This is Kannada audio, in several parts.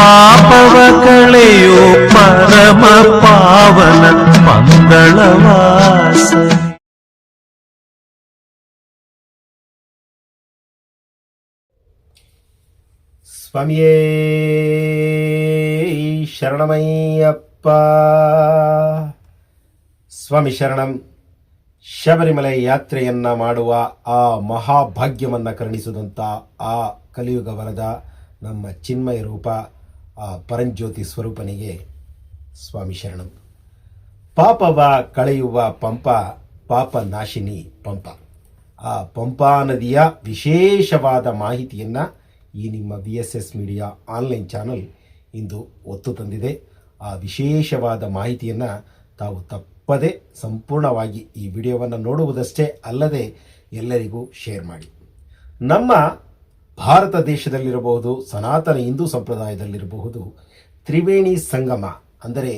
ಪಾಪವ ಕಳೆಯೋ ಪರಮ ಪಾವನ ಮಂಗಳವಾಸ. ಸ್ವಾಮಿಯೇ, ಶರಣಮಯ್ಯಪ್ಪ. ಸ್ವಾಮಿ ಶರಣಂ, ಶಬರಿಮಲೆ ಯಾತ್ರೆಯನ್ನ ಮಾಡುವ ಆ ಮಹಾಭಾಗ್ಯವನ್ನ ಕರುಣಿಸಿದಂಥ ಆ ಕಲಿಯುಗ ವರದ ನಮ್ಮ ಚಿನ್ಮಯ ರೂಪ ಆ ಪರಂಜ್ಯೋತಿ ಸ್ವರೂಪನಿಗೆ ಸ್ವಾಮಿ ಶರಣಂ. ಪಾಪವ ಕಳೆಯುವ ಪಂಪ, ಪಾಪ ನಾಶಿನಿ ಪಂಪ. ಆ ಪಂಪಾ ನದಿಯ ವಿಶೇಷವಾದ ಮಾಹಿತಿಯನ್ನು ಈ ನಿಮ್ಮ B S S media online channel ಇಂದು ಒತ್ತು ತಂದಿದೆ. ಆ ವಿಶೇಷವಾದ ಮಾಹಿತಿಯನ್ನು ತಾವು ತಪ್ಪದೆ ಸಂಪೂರ್ಣವಾಗಿ ಈ ವಿಡಿಯೋವನ್ನು ನೋಡುವುದಷ್ಟೇ ಅಲ್ಲದೆ ಎಲ್ಲರಿಗೂ ಶೇರ್ ಮಾಡಿ. ನಮ್ಮ ಭಾರತ ದೇಶದಲ್ಲಿರಬಹುದು, ಸನಾತನ ಹಿಂದೂ ಸಂಪ್ರದಾಯದಲ್ಲಿರಬಹುದು. ತ್ರಿವೇಣಿ ಸಂಗಮ ಅಂದರೆ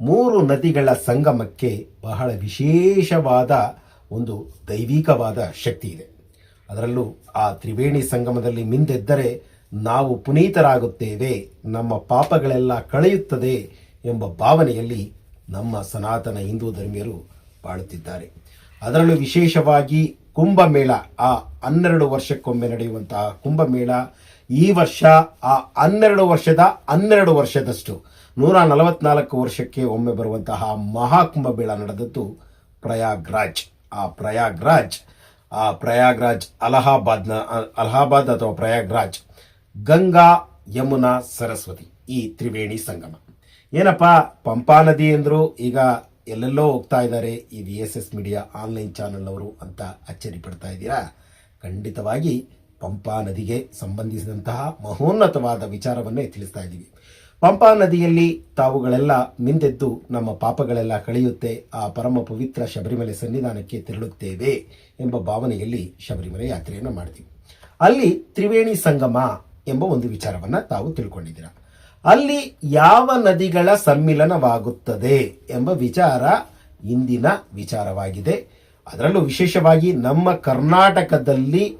ಮೂರು ನದಿಗಳ ಸಂಗಮಕ್ಕೆ ಬಹಳ ವಿಶೇಷವಾದ ಒಂದು ದೈವಿಕವಾದ ಶಕ್ತಿ ಇದೆ. ಅದರಲ್ಲೂ ಆ ತ್ರಿವೇಣಿ ಸಂಗಮದಲ್ಲಿ ಮಿಂದೆದ್ದರೆ ನಾವು ಪುನೀತರಾಗುತ್ತೇವೆ, ನಮ್ಮ ಪಾಪಗಳೆಲ್ಲ ಕಳೆಯುತ್ತದೆ ಎಂಬ ಭಾವನೆಯಲ್ಲಿ ನಮ್ಮ ಸನಾತನ ಹಿಂದೂ ಧರ್ಮೀಯರು ಬಾಳುತ್ತಿದ್ದಾರೆ. ಅದರಲ್ಲೂ ವಿಶೇಷವಾಗಿ ಕುಂಭಮೇಳ ಆ ಹನ್ನೆರಡು ವರ್ಷಕ್ಕೊಮ್ಮೆ ನಡೆಯುವಂತಹ ಕುಂಭಮೇಳ. ಈ ವರ್ಷ ಆ ಹನ್ನೆರಡು ವರ್ಷದ ಹನ್ನೆರಡು ವರ್ಷದಷ್ಟು ನೂರ ನಲವತ್ನಾಲ್ಕು ವರ್ಷಕ್ಕೆ ಒಮ್ಮೆ ಬರುವಂತಹ ಮಹಾಕುಂಭಮೇಳ ನಡೆದದ್ದು ಪ್ರಯಾಗ್ರಾಜ್. ಆ ಪ್ರಯಾಗ್ರಾಜ್ ಆ ಪ್ರಯಾಗ್ರಾಜ್ ಅಲಹಾಬಾದ್ನ ಅಲಹಾಬಾದ್ ಅಥವಾ ಪ್ರಯಾಗ್ರಾಜ್ ಗಂಗಾ ಯಮುನಾ ಸರಸ್ವತಿ ಈ ತ್ರಿವೇಣಿ ಸಂಗಮ. ಏನಪ್ಪ, ಪಂಪಾ ನದಿ ಅಂದ್ರು ಈಗ ಎಲ್ಲೆಲ್ಲೋ ಹೋಗ್ತಾ ಇದ್ದಾರೆ ಈ V S S media online ಚಾನಲ್ನವರು ಅಂತ ಅಚ್ಚರಿ ಪಡ್ತಾ ಇದ್ದೀರಾ? ಖಂಡಿತವಾಗಿ ಪಂಪಾ ನದಿಗೆ ಸಂಬಂಧಿಸಿದಂತಹ ಮಹೋನ್ನತವಾದ ವಿಚಾರವನ್ನೇ ತಿಳಿಸ್ತಾ ಇದ್ದೀವಿ. ಪಂಪಾ ನದಿಯಲ್ಲಿ ತಾವುಗಳೆಲ್ಲ ಮಿಂದೆದ್ದು ನಮ್ಮ ಪಾಪಗಳೆಲ್ಲ ಕಳೆಯುತ್ತೆ, ಆ ಪರಮ ಪವಿತ್ರ ಶಬರಿಮಲೆ ಸನ್ನಿಧಾನಕ್ಕೆ ತೆರಳುತ್ತೇವೆ ಎಂಬ ಭಾವನೆಯಲ್ಲಿ ಶಬರಿಮಲೆ ಯಾತ್ರೆಯನ್ನು ಮಾಡ್ತೀವಿ. ಅಲ್ಲಿ ತ್ರಿವೇಣಿ ಸಂಗಮ ಎಂಬ ಒಂದು ವಿಚಾರವನ್ನು ತಾವು ತಿಳ್ಕೊಂಡಿದ್ದೀರಾ? ಅಲ್ಲಿ ಯಾವ ನದಿಗಳ ಸಮ್ಮಿಲನವಾಗುತ್ತದೆ ಎಂಬ ವಿಚಾರ ಇಂದಿನ ವಿಚಾರವಾಗಿದೆ. ಅದರಲ್ಲೂ ವಿಶೇಷವಾಗಿ ನಮ್ಮ ಕರ್ನಾಟಕದಲ್ಲಿ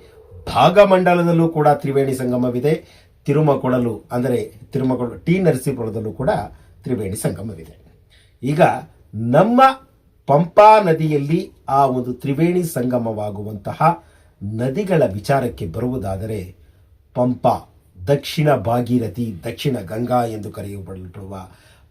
ಭಾಗಮಂಡಲದಲ್ಲೂ ಕೂಡ ತ್ರಿವೇಣಿ ಸಂಗಮವಿದೆ, ತಿರುಮಕೊಡಲು ಅಂದರೆ ತಿರುಮಕೊಡಲು, ಟಿ ನರಸೀಪುರದಲ್ಲೂ ಕೂಡ ತ್ರಿವೇಣಿ ಸಂಗಮವಿದೆ. ಈಗ ನಮ್ಮ ಪಂಪಾ ನದಿಯಲ್ಲಿ ಆ ಒಂದು ತ್ರಿವೇಣಿ ಸಂಗಮವಾಗುವಂತಹ ನದಿಗಳ ವಿಚಾರಕ್ಕೆ ಬರುವುದಾದರೆ ಪಂಪಾ. ದಕ್ಷಿಣ ಭಾಗೀರಥಿ, ದಕ್ಷಿಣ ಗಂಗಾ ಎಂದು ಕರೆಯಲ್ಪಡುವ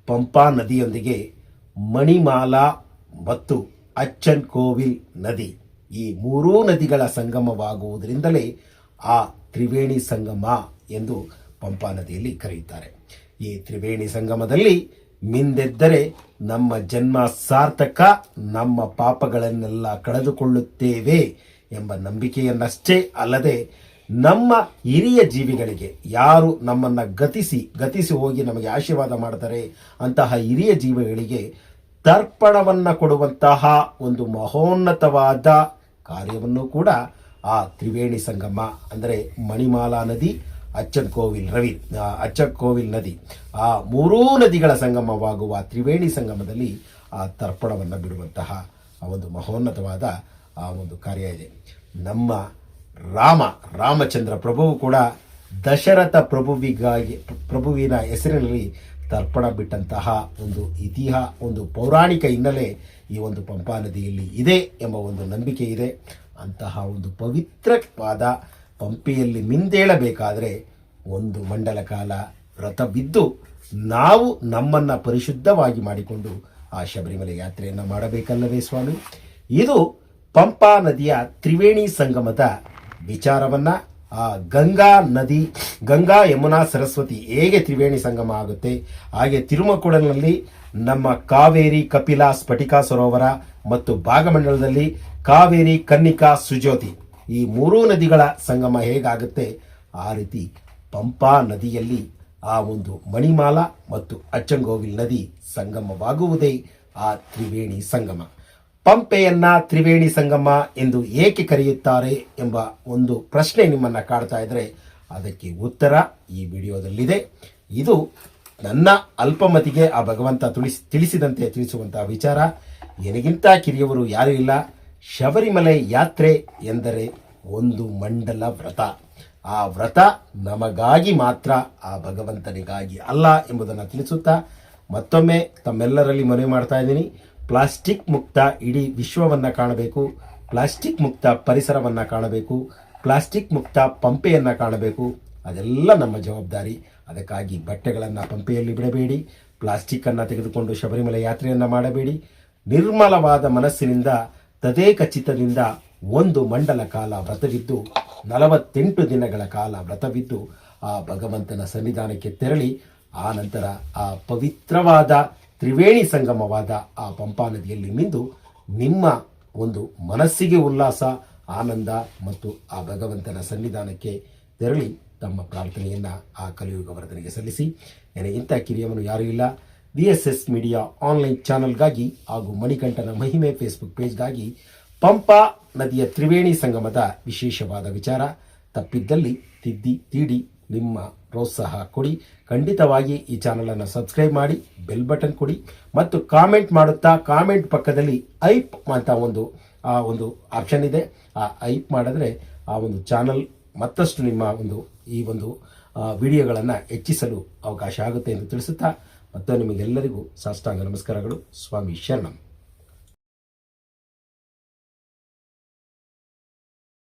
ಪಂಪಾ ನದಿಯೊಂದಿಗೆ ಮಣಿಮಾಲಾ ಮತ್ತು ಅಚ್ಚನ್ ಕೋವಿಲ್ ನದಿ ಈ ಮೂರೂ ನದಿಗಳ ಸಂಗಮವಾಗುವುದರಿಂದಲೇ ಆ ತ್ರಿವೇಣಿ ಸಂಗಮ ಎಂದು ಪಂಪಾ ನದಿಯಲ್ಲಿ ಕರೆಯುತ್ತಾರೆ. ಈ ತ್ರಿವೇಣಿ ಸಂಗಮದಲ್ಲಿ ಮಿಂದೆದ್ದರೆ ನಮ್ಮ ಜನ್ಮ ಸಾರ್ಥಕ, ನಮ್ಮ ಪಾಪಗಳನ್ನೆಲ್ಲ ಕಳೆದುಕೊಳ್ಳುತ್ತೇವೆ ಎಂಬ ನಂಬಿಕೆಯನ್ನಷ್ಟೇ ಅಲ್ಲದೆ ನಮ್ಮ ಹಿರಿಯ ಜೀವಿಗಳಿಗೆ ಯಾರು ನಮ್ಮನ್ನ ಗತಿಸಿ ಗತಿಸಿ ಹೋಗಿ ನಮಗೆ ಆಶೀರ್ವಾದ ಮಾಡ್ತಾರೆ ಅಂತಹ ಹಿರಿಯ ಜೀವಿಗಳಿಗೆ ತರ್ಪಣವನ್ನ ಕೊಡುವಂತಹ ಒಂದು ಮಹೋನ್ನತವಾದ ಕಾರ್ಯವನ್ನು ಕೂಡ ಆ ತ್ರಿವೇಣಿ ಸಂಗಮ, ಅಂದರೆ ಮಣಿಮಾಲಾ ನದಿ, ಅಚ್ಚನ್ ಕೋವಿಲ್ ರವಿ ಅಚ್ಚಕೋವಿಲ್ ಅಚ್ಚನ್ ಕೋವಿಲ್ ನದಿ, ಆ ಮೂರೂ ನದಿಗಳ ಸಂಗಮವಾಗುವ ತ್ರಿವೇಣಿ ಸಂಗಮದಲ್ಲಿ ಆ ತರ್ಪಣವನ್ನು ಬಿಡುವಂತಹ ಒಂದು ಮಹೋನ್ನತವಾದ ಆ ಒಂದು ಕಾರ್ಯ ಇದೆ. ನಮ್ಮ ರಾಮ, ರಾಮಚಂದ್ರ ಪ್ರಭುವು ಕೂಡ ದಶರಥ ಪ್ರಭುವಿಗಾಗಿ, ಪ್ರಭುವಿನ ಹೆಸರಿನಲ್ಲಿ ತರ್ಪಣ ಬಿಟ್ಟಂತಹ ಒಂದು ಇತಿಹಾಸ ಒಂದು ಪೌರಾಣಿಕ ಹಿನ್ನೆಲೆ ಈ ಒಂದು ಪಂಪಾ ನದಿಯಲ್ಲಿ ಇದೆ ಎಂಬ ಒಂದು ನಂಬಿಕೆ ಇದೆ. ಅಂತಹ ಒಂದು ಪವಿತ್ರವಾದ ಪಂಪೆಯಲ್ಲಿ ಮಿಂದೇಳಬೇಕಾದರೆ ಒಂದು ಮಂಡಲ ಕಾಲ ವ್ರತವಿದ್ದು ನಾವು ನಮ್ಮನ್ನು ಪರಿಶುದ್ಧವಾಗಿ ಮಾಡಿಕೊಂಡು ಆ ಶಬರಿಮಲೆ ಯಾತ್ರೆಯನ್ನು ಮಾಡಬೇಕಲ್ಲವೇ ಸ್ವಾಮಿ? ಇದು ಪಂಪಾ ನದಿಯ ತ್ರಿವೇಣಿ ಸಂಗಮದ ವಿಚಾರವನ್ನ ಆ ಗಂಗಾ ನದಿ, ಗಂಗಾ ಯಮುನಾ ಸರಸ್ವತಿ ಹೇಗೆ ತ್ರಿವೇಣಿ ಸಂಗಮ ಆಗುತ್ತೆ, ಹಾಗೆ ತಿರುಮಕೂಡಲಿನಲ್ಲಿ ನಮ್ಮ ಕಾವೇರಿ ಕಪಿಲಾ ಸ್ಫಟಿಕಾ ಸರೋವರ ಮತ್ತು ಭಾಗಮಂಡಲದಲ್ಲಿ ಕಾವೇರಿ ಕನ್ನಿಕಾ ಸುಜ್ಯೋತಿ ಈ ಮೂರೂ ನದಿಗಳ ಸಂಗಮ ಹೇಗಾಗುತ್ತೆ? ಆ ರೀತಿ ಪಂಪಾ ನದಿಯಲ್ಲಿ ಆ ಒಂದು ಮಣಿಮಾಲ ಮತ್ತು ಅಚ್ಚಂಗೋವಿಲ್ ನದಿ ಸಂಗಮವಾಗುವುದೇ ಆ ತ್ರಿವೇಣಿ ಸಂಗಮ. ಪಂಪೆಯನ್ನ ತ್ರಿವೇಣಿ ಸಂಗಮ ಎಂದು ಏಕೆ ಕರೆಯುತ್ತಾರೆ ಎಂಬ ಒಂದು ಪ್ರಶ್ನೆ ನಿಮ್ಮನ್ನ ಕಾಡ್ತಾ ಇದ್ರೆ ಅದಕ್ಕೆ ಉತ್ತರ ಈ ವಿಡಿಯೋದಲ್ಲಿದೆ. ಇದು ನನ್ನ ಅಲ್ಪಮತಿಗೆ ಆ ಭಗವಂತ ತುಳಿಸಿ, ತಿಳಿಸಿದಂತೆ ತಿಳಿಸುವಂತಹ ವಿಚಾರ. ಎನಗಿಂತ ಕಿರಿಯವರು ಯಾರೂ ಇಲ್ಲ. ಶಬರಿಮಲೆ ಯಾತ್ರೆ ಎಂದರೆ ಒಂದು ಮಂಡಲ ವ್ರತ. ಆ ವ್ರತ ನಮಗಾಗಿ ಮಾತ್ರ, ಆ ಭಗವಂತನಿಗಾಗಿ ಅಲ್ಲ ಎಂಬುದನ್ನು ತಿಳಿಸುತ್ತಾ ಮತ್ತೊಮ್ಮೆ ತಮ್ಮೆಲ್ಲರಲ್ಲಿ ಮನವಿ ಮಾಡ್ತಾ ಇದ್ದೀನಿ. ಪ್ಲಾಸ್ಟಿಕ್ ಮುಕ್ತ ಇಡೀ ವಿಶ್ವವನ್ನು ಕಾಣಬೇಕು, ಪ್ಲಾಸ್ಟಿಕ್ ಮುಕ್ತ ಪರಿಸರವನ್ನು ಕಾಣಬೇಕು, ಪ್ಲಾಸ್ಟಿಕ್ ಮುಕ್ತ ಪಂಪೆಯನ್ನು ಕಾಣಬೇಕು. ಅದೆಲ್ಲ ನಮ್ಮ ಜವಾಬ್ದಾರಿ. ಅದಕ್ಕಾಗಿ ಬಟ್ಟೆಗಳನ್ನು ಪಂಪೆಯಲ್ಲಿ ಬಿಡಬೇಡಿ, ಪ್ಲಾಸ್ಟಿಕ್ಕನ್ನು ತೆಗೆದುಕೊಂಡು ಶಬರಿಮಲೆ ಯಾತ್ರೆಯನ್ನು ಮಾಡಬೇಡಿ. ನಿರ್ಮಲವಾದ ಮನಸ್ಸಿನಿಂದ ತದೇಕಚಿತದಿಂದ ಒಂದು ಮಂಡಲ ಕಾಲ ವ್ರತವಿದ್ದು, ನಲವತ್ತೆಂಟು ದಿನಗಳ ಕಾಲ ವ್ರತವಿದ್ದು, ಆ ಭಗವಂತನ ಸನ್ನಿಧಾನಕ್ಕೆ ತೆರಳಿ, ಆ ನಂತರ ಆ ಪವಿತ್ರವಾದ ತ್ರಿವೇಣಿ ಸಂಗಮವಾದ ಆ ಪಂಪಾ ನದಿಯಲ್ಲಿ ಮಿಂದು ನಿಮ್ಮ ಒಂದು ಮನಸ್ಸಿಗೆ ಉಲ್ಲಾಸ, ಆನಂದ ಮತ್ತು ಆ ಭಗವಂತನ ಸನ್ನಿಧಾನಕ್ಕೆ ತೆರಳಿ ತಮ್ಮ ಪ್ರಾರ್ಥನೆಯನ್ನು ಆ ಕಲಿಯುಗ ವರದನಿಗೆ ಸಲ್ಲಿಸಿ. ಇಂಥ ಕಿರಿಯವನು ಯಾರೂ ಇಲ್ಲ. V S S media online ಚಾನಲ್ಗಾಗಿ ಹಾಗೂ ಮಣಿಕಂಠನ ಮಹಿಮೆ ಫೇಸ್ಬುಕ್ ಪೇಜ್ಗಾಗಿ ಪಂಪಾ ನದಿಯ ತ್ರಿವೇಣಿ ಸಂಗಮದ ವಿಶೇಷವಾದ ವಿಚಾರ ತಪ್ಪಿದ್ದಲ್ಲಿ ತಿದ್ದಿ ತೀಡಿ ನಿಮ್ಮ ಪ್ರೋತ್ಸಾಹ ಕೊಡಿ. ಖಂಡಿತವಾಗಿ ಈ ಚಾನಲನ್ನು ಸಬ್ಸ್ಕ್ರೈಬ್ ಮಾಡಿ, ಬೆಲ್ ಬಟನ್ ಕೊಡಿ ಮತ್ತು ಕಾಮೆಂಟ್ ಮಾಡುತ್ತಾ ಕಾಮೆಂಟ್ ಪಕ್ಕದಲ್ಲಿ ಐಪ್ ಅಂತ ಒಂದು, ಆ ಒಂದು ಆಪ್ಷನ್ ಇದೆ. ಆ ಐಪ್ ಮಾಡಿದ್ರೆ ಆ ಒಂದು ಚಾನಲ್ ಮತ್ತಷ್ಟು ನಿಮ್ಮ ಒಂದು, ಈ ಒಂದು ವಿಡಿಯೋಗಳನ್ನು ಹೆಚ್ಚಿಸಲು ಅವಕಾಶ ಆಗುತ್ತೆ ಎಂದು ತಿಳಿಸುತ್ತಾ ಮತ್ತು ನಿಮಗೆಲ್ಲರಿಗೂ ಸಾಷ್ಟಾಂಗ ನಮಸ್ಕಾರಗಳು. ಸ್ವಾಮಿ ಶರಣಂ.